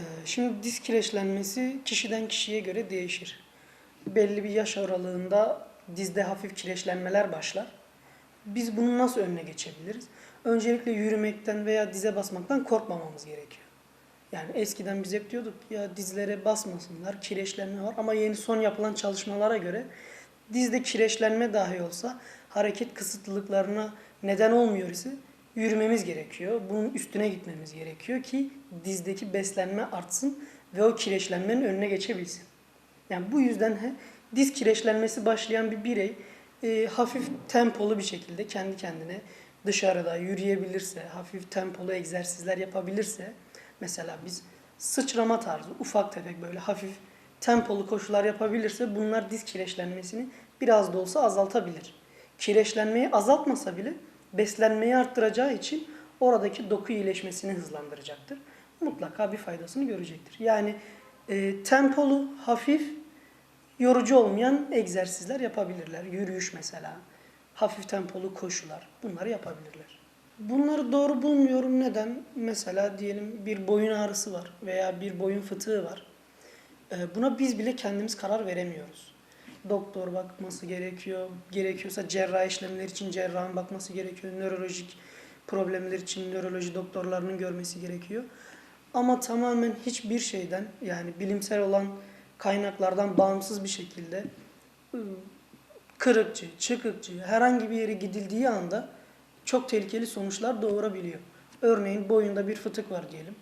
Ee, Şimdi diz kireçlenmesi kişiden kişiye göre değişir. Belli bir yaş aralığında dizde hafif kireçlenmeler başlar. Biz bunun nasıl önüne geçebiliriz? Öncelikle yürümekten veya dize basmaktan korkmamamız gerekiyor. Yani eskiden biz hep diyorduk ya dizlere basmasınlar, kireçlenme var ama yeni son yapılan çalışmalara göre dizde kireçlenme dahi olsa hareket kısıtlılıklarına neden olmuyor ise yürümemiz gerekiyor. Bunun üstüne gitmemiz gerekiyor ki dizdeki beslenme artsın ve o kireçlenmenin önüne geçebilsin. Yani bu yüzden he, diz kireçlenmesi başlayan bir birey e, hafif tempolu bir şekilde kendi kendine dışarıda yürüyebilirse, hafif tempolu egzersizler yapabilirse, mesela biz sıçrama tarzı, ufak tefek böyle hafif tempolu koşular yapabilirse bunlar diz kireçlenmesini biraz da olsa azaltabilir. Kireçlenmeyi azaltmasa bile beslenmeyi arttıracağı için oradaki doku iyileşmesini hızlandıracaktır. Mutlaka bir faydasını görecektir. Yani e, tempolu, hafif, yorucu olmayan egzersizler yapabilirler. Yürüyüş mesela, hafif tempolu koşular bunları yapabilirler. Bunları doğru bulmuyorum. Neden? Mesela diyelim bir boyun ağrısı var veya bir boyun fıtığı var. Ee, Buna biz bile kendimiz karar veremiyoruz. Doktor bakması gerekiyor. Gerekiyorsa cerrahi işlemler için cerrahın bakması gerekiyor. Nörolojik problemler için nöroloji doktorlarının görmesi gerekiyor. Ama tamamen hiçbir şeyden yani bilimsel olan kaynaklardan bağımsız bir şekilde ıı, kırıkçı, çıkıkçı herhangi bir yere gidildiği anda çok tehlikeli sonuçlar doğurabiliyor. Örneğin boyunda bir fıtık var diyelim.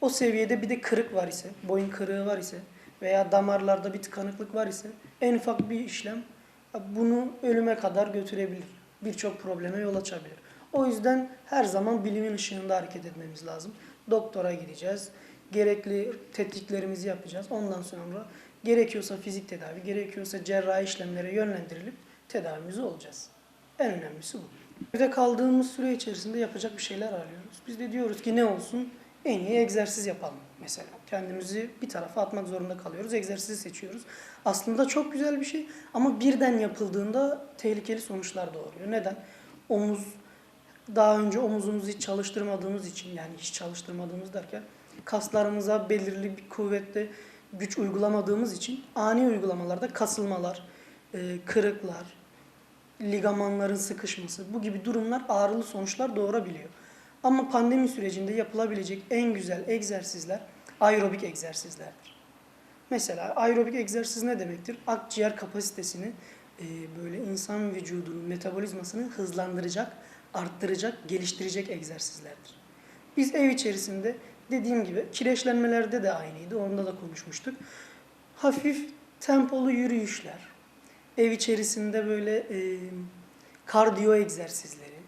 O seviyede bir de kırık var ise, boyun kırığı var ise veya damarlarda bir tıkanıklık var ise en ufak bir işlem bunu ölüme kadar götürebilir. Birçok probleme yol açabilir. O yüzden her zaman bilimin ışığında hareket etmemiz lazım. Doktora gideceğiz. Gerekli tetkiklerimizi yapacağız. Ondan sonra gerekiyorsa fizik tedavi, gerekiyorsa cerrahi işlemlere yönlendirilip tedavimizi olacağız. En önemlisi bu. Evde kaldığımız süre içerisinde yapacak bir şeyler arıyoruz. Biz de diyoruz ki ne olsun? En iyi egzersiz yapalım mesela. Kendimizi bir tarafa atmak zorunda kalıyoruz. Egzersizi seçiyoruz. Aslında çok güzel bir şey ama birden yapıldığında tehlikeli sonuçlar doğuruyor. Neden? Omuz daha önce omuzumuzu hiç çalıştırmadığımız için yani hiç çalıştırmadığımız derken kaslarımıza belirli bir kuvvetle güç uygulamadığımız için ani uygulamalarda kasılmalar, e, kırıklar, ligamanların sıkışması bu gibi durumlar ağrılı sonuçlar doğurabiliyor. Ama pandemi sürecinde yapılabilecek en güzel egzersizler aerobik egzersizlerdir. Mesela aerobik egzersiz ne demektir? Akciğer kapasitesini e, böyle insan vücudunun metabolizmasını hızlandıracak, arttıracak, geliştirecek egzersizlerdir. Biz ev içerisinde dediğim gibi kireçlenmelerde de aynıydı. Onda da konuşmuştuk. Hafif tempolu yürüyüşler, ev içerisinde böyle e, kardiyo egzersizleri,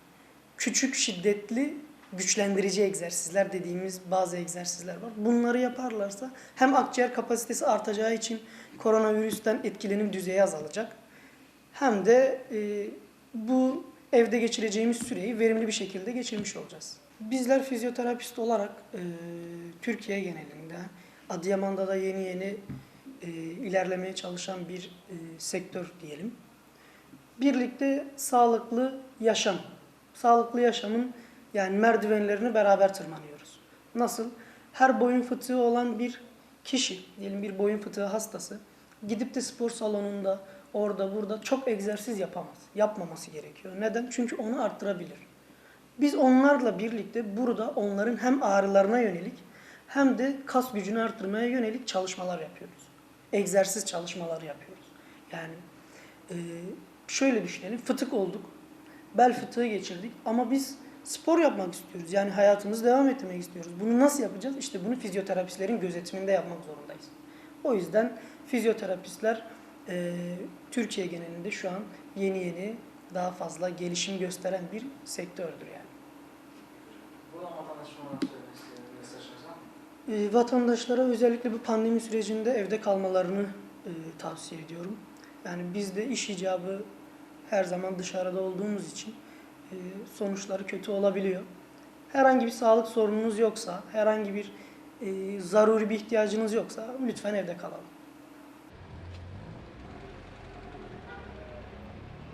küçük şiddetli güçlendirici egzersizler dediğimiz bazı egzersizler var. Bunları yaparlarsa hem akciğer kapasitesi artacağı için koronavirüsten etkilenim düzeyi azalacak. Hem de e, bu evde geçireceğimiz süreyi verimli bir şekilde geçirmiş olacağız. Bizler fizyoterapist olarak e, Türkiye genelinde Adıyaman'da da yeni yeni e, ilerlemeye çalışan bir e, sektör diyelim. Birlikte sağlıklı yaşam, sağlıklı yaşamın yani merdivenlerini beraber tırmanıyoruz. Nasıl? Her boyun fıtığı olan bir kişi, diyelim bir boyun fıtığı hastası, gidip de spor salonunda, orada burada çok egzersiz yapamaz. Yapmaması gerekiyor. Neden? Çünkü onu arttırabilir. Biz onlarla birlikte burada onların hem ağrılarına yönelik hem de kas gücünü arttırmaya yönelik çalışmalar yapıyoruz. Egzersiz çalışmaları yapıyoruz. Yani e, şöyle düşünelim, fıtık olduk, bel fıtığı geçirdik ama biz spor yapmak istiyoruz. Yani hayatımızı devam ettirmek istiyoruz. Bunu nasıl yapacağız? İşte bunu fizyoterapistlerin gözetiminde yapmak zorundayız. O yüzden fizyoterapistler e, Türkiye genelinde şu an yeni yeni daha fazla gelişim gösteren bir sektördür yani. Buradan mı? E, vatandaşlara özellikle bu pandemi sürecinde evde kalmalarını e, tavsiye ediyorum. Yani biz de iş icabı her zaman dışarıda olduğumuz için sonuçları kötü olabiliyor. Herhangi bir sağlık sorununuz yoksa, herhangi bir e, zaruri bir ihtiyacınız yoksa lütfen evde kalalım.